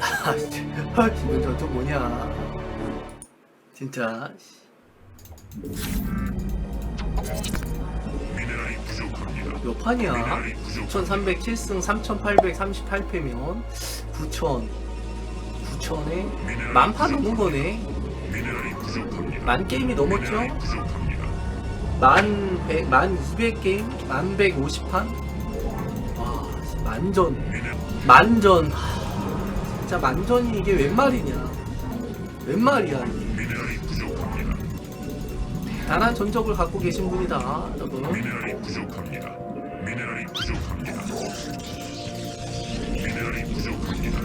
아, 진짜. 기분 저쪽 뭐냐. 진짜. 미네랄이 부족합니다. 몇 판이야? 미네랄이 부족. 9,307승 3,838패면 9,000. 9,000에 만판 넘은 거네. 미네랄이 부족합니다. 만 게임이 넘었죠? 부족합니다. 만 100, 만 200게임? 만 150판? 와, 만전. 만전. 하, 진짜 만전이 이게 웬 말이냐. 웬 말이야, 이게. 미네랄이 부족합니다. 대단한 전적을 갖고 계신 분이다, 여러분. 미네랄이 부족합니다. 미네랄이 부족합니다. 미네랄이 부족합니다.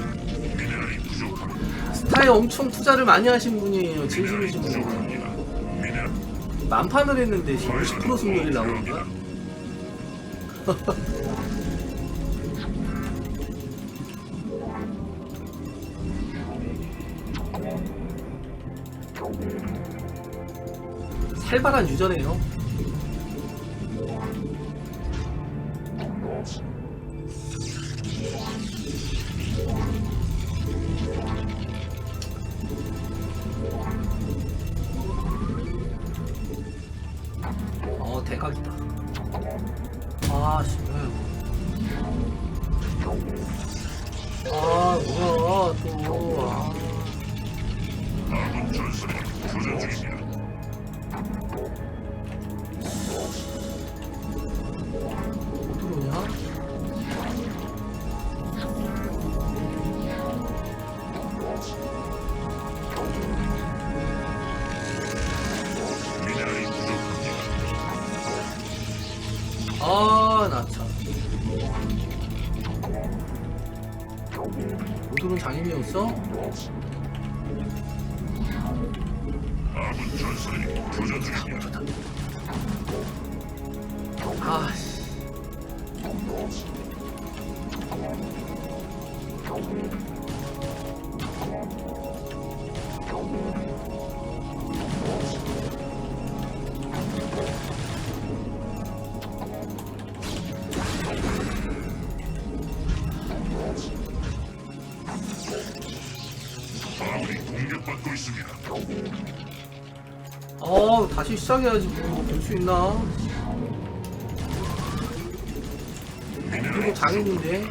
미네랄이 부족합니다. 스타에 엄청 투자를 많이 하신 분이에요, 진심이신 분이에요. 부족합니다. 미네랄 만판을 했는데 지금 50% 승률이 나오는 거야? 살벌한 유저네요. 어 대각이다. 아 씨. 아 뭐야 또. 모두는 장인이었어? 아군 전선이 교전 씨. 있습니다. 어, 다시 시작해야지. 뭐, 될수 있나? 그리고 장인인데.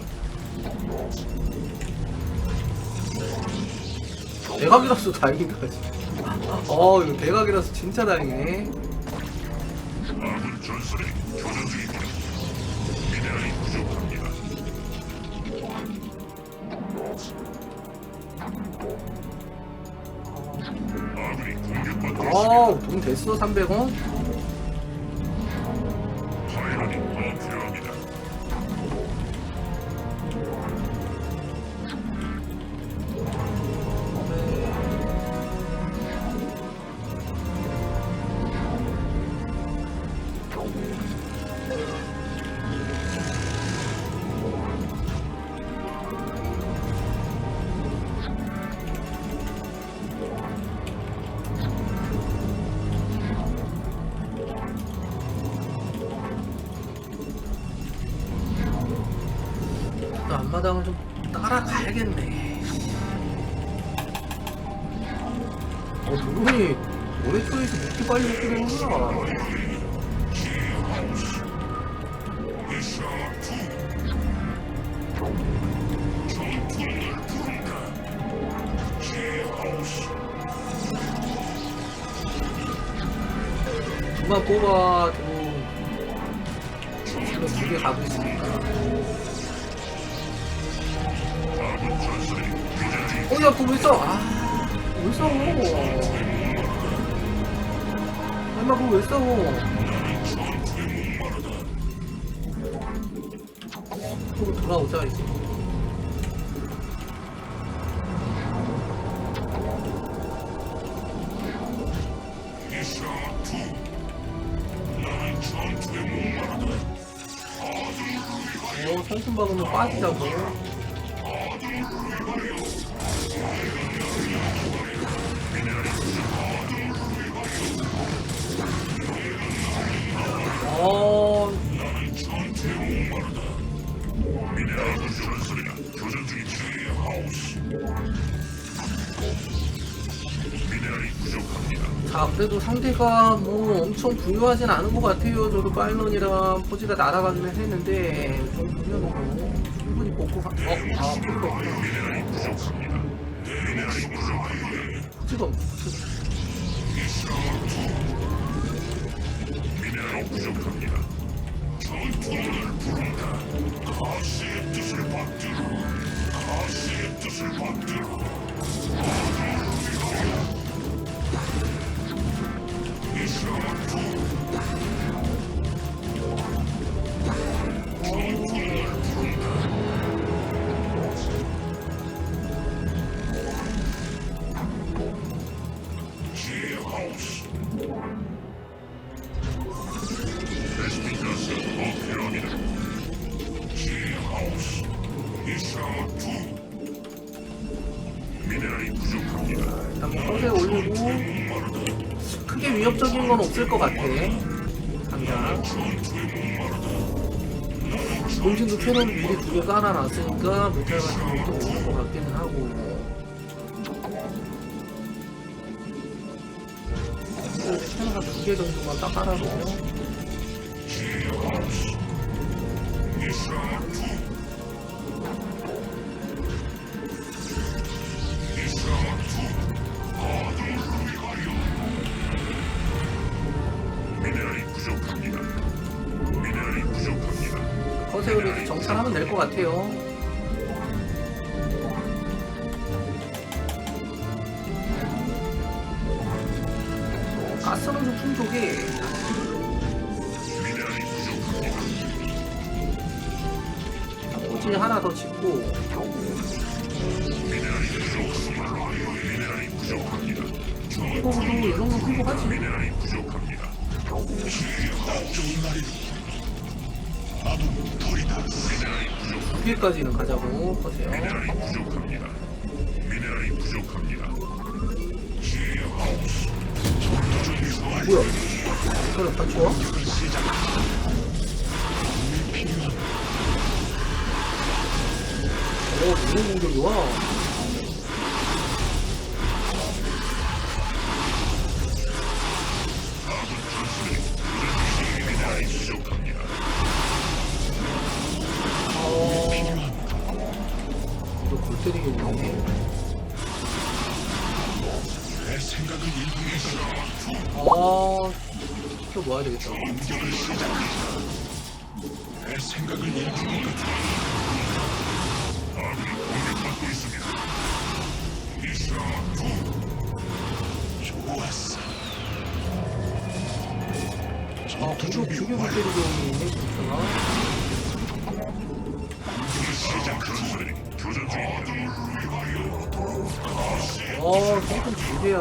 대각이라서. 진짜. 어, 이거 대각이라서 진짜 다행이네. 됐어, 300원? 앞마당을 좀 따라가야겠네. 어, 누군이 모래초에서 이렇게 빨리 먹게 되는구나. 그만 뽑아 어, 야, 그거 왜 써? 아, 왜 써? 엄마 그거 왜 써? 그거 돌아오자, 이제. 어, 성품 박으면 빠지자고. 미네랄 전선이 교전 중입니다. 지하우스. 미네랄이 부족합니다. 자 그래도 상대가 뭐 엄청 부유하진 않은 것 같아요 저도 파일런이랑 포지가 날아가기는 했는데 좀 보면은 뭐 충분히 먹고 가... 어? 아 포지가 없구나 부족합니다. 포지가 없 포지가 부족합니다. 이샤투. 미네랄이 부족합니다. 일단 뭐 허세 올리고 크게 위협적인 건 없을 것 같아 당장 본진도 캐논 미리 두 개 깔아놨으니까 메탈 같은 것도 오는 것 같기는 하고 캐논 한두 개 정도만 딱 깔아놓으면 허세 올리도 정찰하면 될 것 같아요 가스는 좀 풍족해. 포지 하나 더 짓고. 이거도 이 정도 풍족하지 개까지는 가자고 허세요 미네랄이 부족합니다. 미네랄이 부족합니다. 뭐야 그래 다 좋아? 오 무슨 공격이야 미네랄이 부족합니다. 어... 이거 골 읽으면서 아... 또 모아야 되겠다 생각을 읽는 것 같아. 아골 때리게 오네 진짜 시작하자. 교전 중입니다. 어 조금 두 개야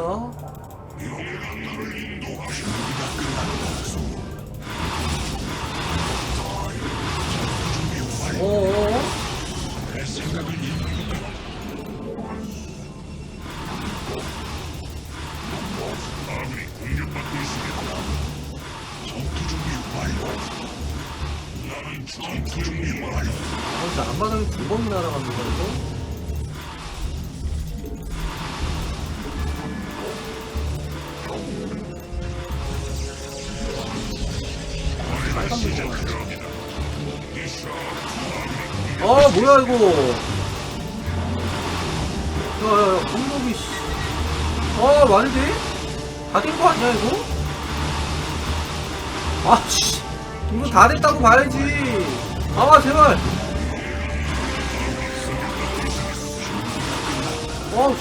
이샤투. 아 뭐야 이거 야야야 공격이 씨. 아 말이 돼? 다된 거 아니야 이거? 아 씨 이거 다 됐다고 봐야지 아 제발 어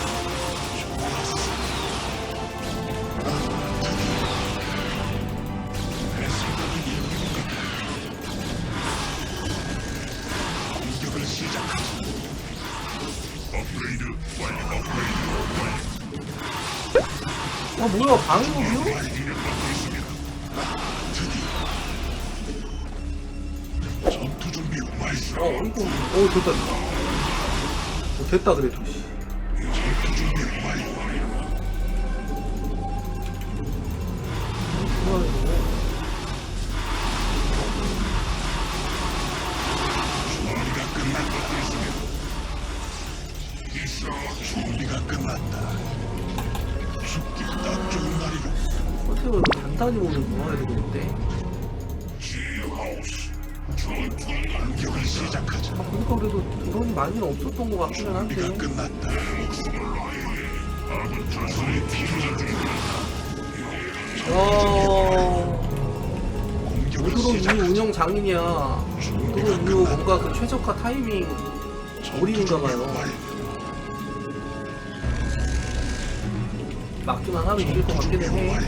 아 뭐야 완료. 어 이거 어 됐다 됐다 어, 됐다 그래도 씨. 많이는 없었던 것 같기는 한데 준비가 끝났다. 공격을 오드로 이후 시작하자. 운영 장인이야 오드로 이후 뭔가 그 최적화 타이밍 올인인가 봐요 완료. 막기만 하면 이길 것 같기는 해.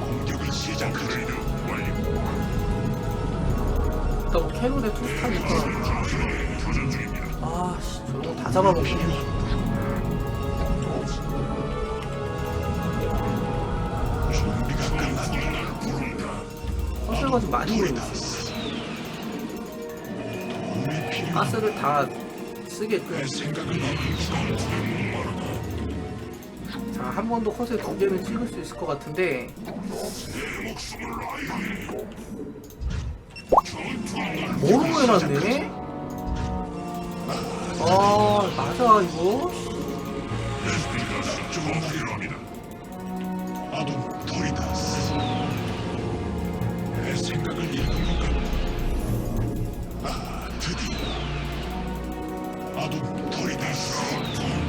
공격을 시작하 자. 일단 캐논에 투스타니까 아씨 저런 거 다 잡아먹네. 커세어가 좀 많이 필요하다. 가스를 다 쓰게끔 자, 한번더 컷에 두 개는 찍을 수 있을 것 같은데. 뭐로 해놨네? 아, 맞아, 이거? 생각을 읽은 것 같다. 아, 드디어. 아동 토리다스.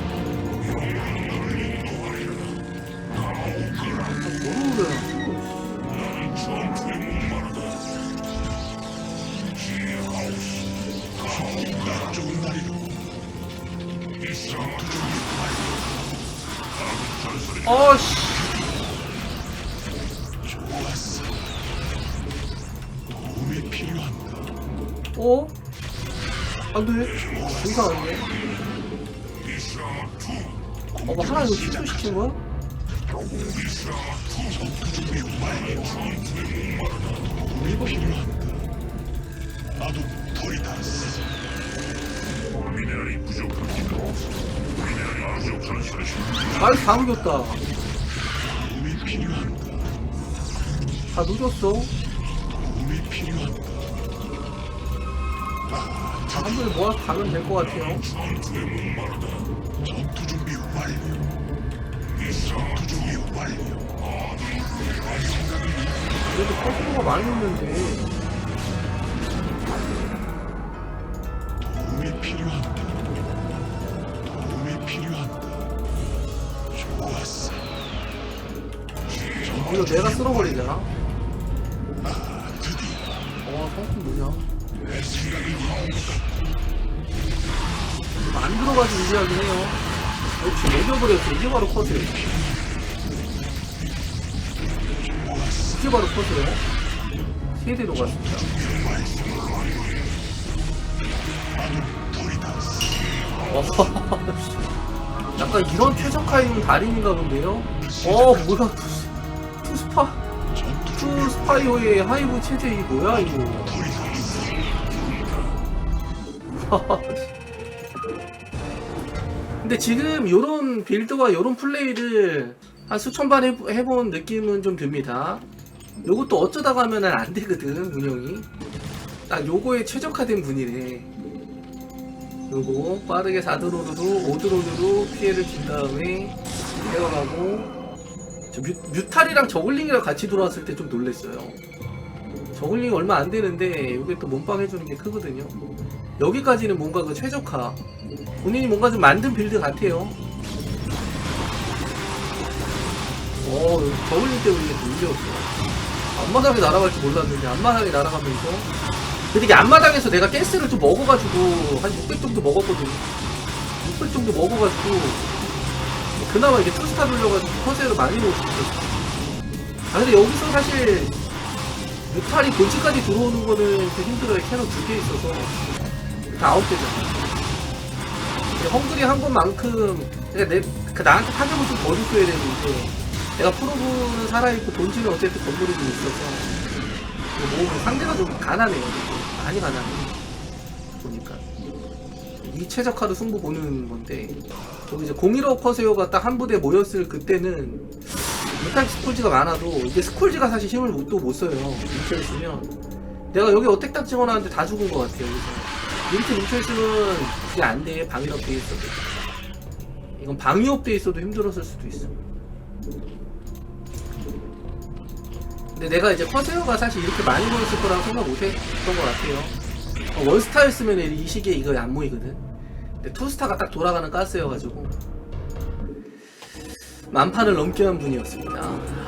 아씨, 좋았어. 도움이 필요한가? 어? 안 돼. 이상하네. 어, 뭐 하나 이거 취소시킨 거야? 미네랄이 아이, 다 필요한가? 다 필요한가? 한 번에 모아서 가면 될 것 같아요. 전투 준비 완료. 전투 준비 완료. 그래도 커스가 많이 오는데. 도움이 필요한 이거 내가. 아, 드디어 어, 성품 뭐냐? 내 생각을 읽은 안 들어가지고 유리하긴 해요. 역시 녹여버렸어. 이게 바로 컷이에요. 이게 바로 컷이에요. 세대 녹았습니다. 토리다스. 어, 약간 이런 최적화인 달인인가 본데요? 어, 뭐야, 투스파이어의 하이브 체제 이 뭐야, 이거. 근데 지금 요런 빌드와 요런 플레이를 한 수천 번 해본 느낌은 좀 듭니다. 요것도 어쩌다 가면은 안 되거든, 운영이. 딱 요거에 최적화된 분이네. 요거 빠르게 4드론으로 5드론으로 피해를 준 다음에 내려가고 저 뮤, 뮤탈이랑 저글링이랑 같이 돌아왔을 때 좀 놀랬어요. 저글링이 얼마 안 되는데 요게 또 몸빵 해주는 게 크거든요. 여기까지는 뭔가 그 최적화 본인이 뭔가 좀 만든 빌드 같아요. 어, 저울링 때문에 이게 돌렸어. 앞마당에 날아갈 줄 몰랐는데, 앞마당에 날아가면서. 근데 이게 앞마당에서 내가 가스를 좀 먹어가지고, 한 600 정도 먹었거든. 600 정도 먹어가지고, 그나마 이게 투스타 돌려가지고 커세를 많이 있었어. 아, 근데 여기서 사실, 뮤탈이 본체까지 들어오는 거는 좀 힘들어요. 캐논 두 개 있어서. 다 아홉 개잖아. 헝그리 한 것만큼 그러니까 내, 그 나한테 타격을 좀더 줬어야 되는데 내가 프로브는 살아있고 본질은 어쨌든 건물이 좀 있어서 이거 모으면 상대가 좀 가난해요 많이 가난해 보니까 이 최적화로 승부 보는 건데 저기 이제 015 커세어가 딱 한 부대 모였을 그때는 무탈 스콜지가 많아도 이게 스콜지가 사실 힘을 못- 또 못 써요 인체를 쓰면 내가 여기 어택 딱 찍어놨는데 다 죽은 것 같아요 여기서 이렇게 뭉쳐 있으면 그게 안 돼. 방위업 돼 있어도. 이건 방위업 돼 있어도 힘들었을 수도 있어. 근데 내가 이제 커세어가 사실 이렇게 많이 보였을 거라고 생각 못 했던 것 같아요. 어, 원스타였으면 이 시기에 이거 안 모이거든. 근데 투스타가 딱 돌아가는 가스여가지고 만판을 넘게 한 분이었습니다.